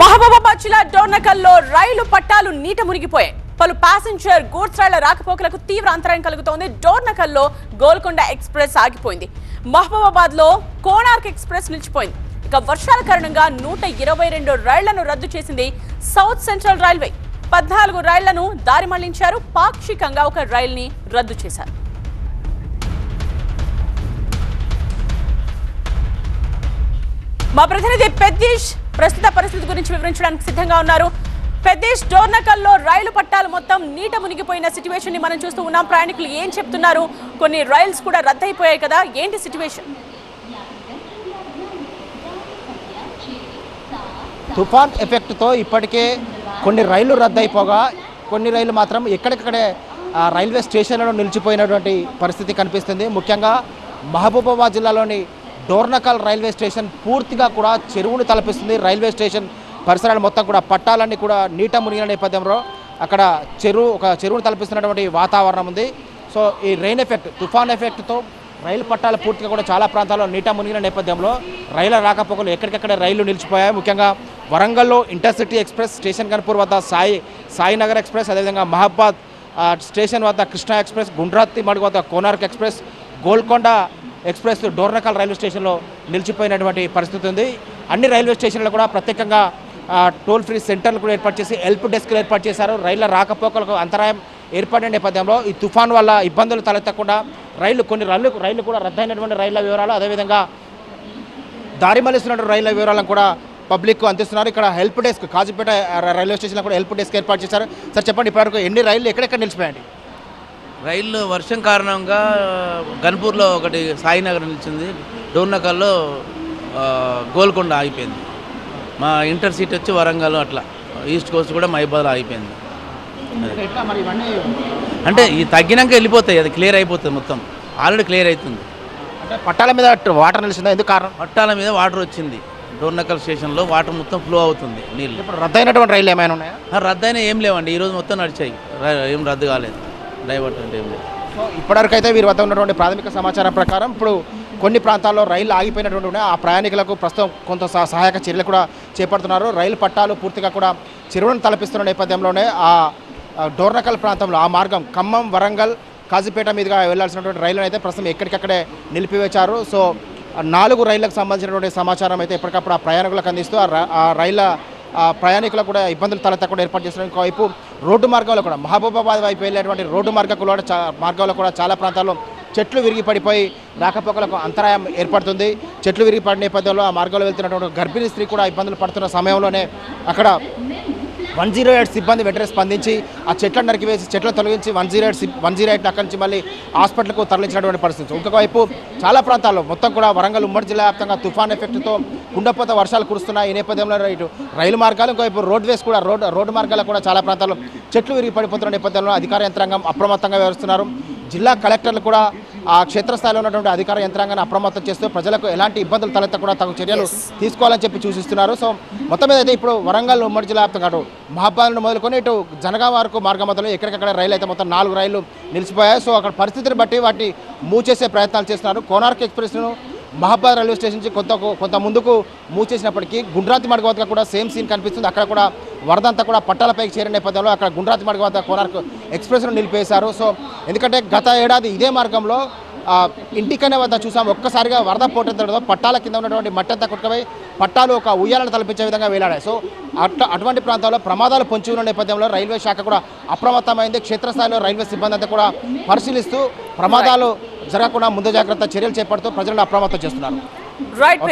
మహబూబాబాద్ జిల్లా డోర్నకల్లో రైలు పట్టాలు నీట మునిగిపోయాయి. పలు ప్యాసింజర్ గూడ్స్ రైళ్ళ రాకపోకలకు తీవ్ర అంతరాయం కలుగుతోంది. డోర్నకల్లో గోల్కొండ ఎక్స్ప్రెస్ ఆగిపోయింది. మహబూబాబాద్లో కోణార్క్ ఎక్స్ప్రెస్ నిలిచిపోయింది. ఇక వర్షాల కారణంగా నూట ఇరవై రెండు రైళ్ళను రద్దు చేసింది సౌత్ సెంట్రల్ రైల్వే. పద్నాలుగు రైళ్ళను దారి మళ్ళించారు. పాక్షికంగా ఒక రైల్ని రద్దు చేశారు. మా ప్రతినిధి పెద్దీష్ ప్రస్తుత పరిస్థితి గురించి వివరించడానికి సిద్ధంగా ఉన్నారు. పెద్దీష్ డోర్నకల్లో రైలు పట్టాలు మొత్తం నీట మునిగిపోయిన సిచ్యువేషన్ని మనం చూస్తూ ఉన్నాం. ప్రయాణికులు ఏం చెప్తున్నారు? కొన్ని రైల్స్ కూడా రద్దయిపోయాయి కదా. ఏంటి సిచ్యువేషన్? తుఫాన్ ఎఫెక్ట్తో ఇప్పటికే కొన్ని రైళ్ళు రద్దయిపోగా కొన్ని రైళ్ళు మాత్రం ఎక్కడికక్కడే రైల్వే స్టేషన్లలో నిలిచిపోయినటువంటి పరిస్థితి కనిపిస్తుంది. ముఖ్యంగా మహబూబాబాద్ జిల్లాలోని డోర్నకల్ రైల్వే స్టేషన్ పూర్తిగా కూడా చెరువును తలపిస్తుంది. రైల్వే స్టేషన్ పరిసరాలు మొత్తం కూడా పట్టాలన్నీ కూడా నీట మునిగిన నేపథ్యంలో అక్కడ చెరువు ఒక చెరువును తలపిస్తున్నటువంటి వాతావరణం ఉంది. సో ఈ రెయిన్ ఎఫెక్ట్ తుఫాన్ ఎఫెక్ట్తో రైలు పట్టాలు పూర్తిగా కూడా చాలా ప్రాంతాల్లో నీట మునిగిన నేపథ్యంలో రైళ్ళ రాకపోకలు ఎక్కడికక్కడ రైళ్ళు నిలిచిపోయాయి. ముఖ్యంగా వరంగల్లో ఇంటర్సిటీ ఎక్స్ప్రెస్ స్టేషన్ కన్పూర్ వద్ద సాయి సాయినగర్ ఎక్స్ప్రెస్ అదేవిధంగా మహబాద్ స్టేషన్ వద్ద కృష్ణా ఎక్స్ప్రెస్ గుండ్రాతి మడుగు వద్ద Konark express Golconda express Dornakal railway స్టేషన్లో నిలిచిపోయినటువంటి పరిస్థితి ఉంది. అన్ని రైల్వే స్టేషన్లు కూడా ప్రత్యేకంగా టోల్ ఫ్రీ సెంటర్లు కూడా ఏర్పాటు చేసి హెల్ప్ డెస్క్లు ఏర్పాటు చేశారు. రైళ్ళ రాకపోకలకు అంతరాయం ఏర్పడిన నేపథ్యంలో ఈ తుఫాన్ వల్ల ఇబ్బందులు తలెత్తకుండా రైళ్ళు కొన్ని రైళ్ళు రైళ్ళు కూడా రద్దయినటువంటి రైళ్ళ వివరాలు అదేవిధంగా దారి మళ్ళిస్తున్నటువంటి రైళ్ళ వివరాలను కూడా పబ్లిక్ అందిస్తున్నారు. ఇక్కడ హెల్ప్ డెస్క్ కాజీపేట రైల్వే స్టేషన్లో కూడా హెల్ప్ డెస్క్ ఏర్పాటు చేశారు. సార్ చెప్పండి ఇప్పటివరకు ఎన్ని రైళ్ళు ఎక్కడెక్కడ నిలిచిపోయాయండి? రైళ్ళు వర్షం కారణంగా గన్పూర్లో ఒకటి సాయినగర్ నిలిచింది. డోర్నకల్లో గోల్కొండ ఆగిపోయింది. మా ఇంటర్ సీట్ వచ్చి వరంగల్ అట్లా. ఈస్ట్ కోస్ట్ కూడా మైబాద్లో ఆగిపోయింది. అంటే ఈ తగ్గినాక వెళ్ళిపోతాయి అది క్లియర్ అయిపోతుంది మొత్తం. ఆల్రెడీ క్లియర్ అవుతుంది. అంటే పట్టాల మీద వాటర్ నిలిచిందా? ఎందుకు కారణం? పట్టాల మీద వాటర్ వచ్చింది. డోర్నకల్ స్టేషన్లో వాటర్ మొత్తం ఫ్లో అవుతుంది నీళ్ళు. ఇప్పుడు రద్దయినటువంటి రైళ్ళు ఏమైనా ఉన్నాయా? ఆ, రద్దయినా ఏం లేవండి ఈరోజు మొత్తం నడిచాయి. ఏం రద్దు కాలేదు. డైవర్ట్ అంటే ఏం లేదు. సో ఇప్పటివరకు అయితే వీరి వద్ద ఉన్నటువంటి ప్రాథమిక సమాచారం ప్రకారం ఇప్పుడు కొన్ని ప్రాంతాల్లో రైళ్ళు ఆగిపోయినటువంటి ఉన్నాయి. ఆ ప్రయాణికులకు ప్రస్తుతం కొంత సహ- సహాయక చర్యలు కూడా చేపడుతున్నారు. రైలు పట్టాలు పూర్తిగా కూడా చెరువులను తలపిస్తున్న నేపథ్యంలోనే ఆ ఆ డోర్నకల్ ప్రాంతంలో ఆ మార్గం ఖమ్మం వరంగల్ కాజీపేట మీదుగా వెళ్ళాల్సినటువంటి రైళ్ళను అయితే ప్రస్తుతం ఎక్కడికక్కడే నిలిపివేశారు. సో ఆ నాలుగు రైళ్ళకు సంబంధించినటువంటి సమాచారం అయితే ఎప్పటికప్పుడు ఆ ప్రయాణికులకు అందిస్తూ ఆ ర- ఆ రైళ్ళ ప్రయాణికులకు కూడా ఇబ్బందులు తలెత్తకుండా ఏర్పాటు చేస్తున్నారు. ఇంకోవైపు రోడ్డు మార్గంలో కూడా మహబూబాబాద్ వైపు వెళ్ళేటువంటి రోడ్డు మార్గంలో కూడా చా మార్గంలో కూడా చాలా ప్రాంతాల్లో చెట్లు విరిగి పడిపోయి రాకపోకలకు అంతరాయం ఏర్పడుతుంది. చెట్లు విరిగి పడిన నేపథ్యంలో ఆ మార్గంలో వెళ్తున్నటువంటి గర్భిణీ స్త్రీ కూడా ఇబ్బందులు పడుతున్న సమయంలోనే అక్కడ వన్ జీరో ఎయిట్ సిబ్బంది వెంటనే స్పందించి ఆ చెట్లను నరికివేసి చెట్లను తొలగించి one zero eight one zero eight అక్కడి నుంచి మళ్ళీ హాస్పిటల్కు తరలించినటువంటి పరిస్థితి. ఇంకొక వైపు చాలా ప్రాంతాల్లో మొత్తం కూడా వరంగల్ ఉమ్మడి జిల్లా వ్యాప్తంగా తుఫాన్ ఎఫెక్ట్తో కుండపోత వర్షాలు కురుస్తున్నాయి. ఈ నేపథ్యంలో ఇటు రైలు మార్గాలు ఇంకోవైపు రోడ్ వేస్ కూడా రోడ్ రోడ్డు మార్గాలు కూడా చాలా ప్రాంతాల్లో చెట్లు విరిగి పడిపోతున్న నేపథ్యంలో అధికార యంత్రాంగం అప్రమత్తంగా వ్యవహరిస్తున్నారు. జిల్లా కలెక్టర్లు కూడా ఆ క్షేత్రస్థాయిలో ఉన్నటువంటి అధికార యంత్రాంగాన్ని అప్రమత్తం చేస్తూ ప్రజలకు ఎలాంటి ఇబ్బందులు తలెత్తకుండా తగు చర్యలు తీసుకోవాలని చెప్పి సూచిస్తున్నారు. సో మొత్తం మీద అయితే ఇప్పుడు వరంగల్ ఉమ్మడి జిల్లా వ్యాప్తంగా అటు మహాబాద్ మొదలుకొని ఇటు జనగాం వరకు మార్గం మధ్యలో ఎక్కడికక్కడ రైలు అయితే మొత్తం నాలుగు రైళ్ళు నిలిచిపోయాయి. సో అక్కడ పరిస్థితిని బట్టి వాటిని మూవ్ చేసే ప్రయత్నాలు చేస్తున్నారు. కోనార్క్ ఎక్స్ప్రెస్ను మహాబాద్ రైల్వే స్టేషన్ నుంచి కొంత కొంత ముందుకు మూవ్ చేసినప్పటికీ గుండ్రాతి మడుగు వద్ద కూడా సేమ్ సీన్ కనిపిస్తుంది. అక్కడ కూడా వరద అంతా కూడా పట్టాలపైకి చేరిన నేపథ్యంలో అక్కడ గుండ్రాతి మడుగు వద్ద కోనార్క్ ఎక్స్ప్రెస్ను నిలిపేశారు. సో ఎందుకంటే గత ఏడాది ఇదే మార్గంలో ఇంటికనే వద్ద చూసాం. ఒక్కసారిగా వరద పోటెత్తడంతో పట్టాల కింద ఉన్నటువంటి మట్టి అంతా కొట్టుకుపోయి పట్టాలు ఒక ఉయ్యాలను తలపించే విధంగా వేలాడాయి. సో అట్లా అటువంటి ప్రాంతాల్లో ప్రమాదాలు పొంచి ఉన్న నేపథ్యంలో రైల్వే శాఖ కూడా అప్రమత్తమైంది. క్షేత్రస్థాయిలో రైల్వే సిబ్బంది అంతా కూడా పరిశీలిస్తూ ప్రమాదాలు జరగకుండా ముందు జాగ్రత్త చర్యలు చేపడుతూ ప్రజలను అప్రమత్తం చేస్తున్నారు. రైట్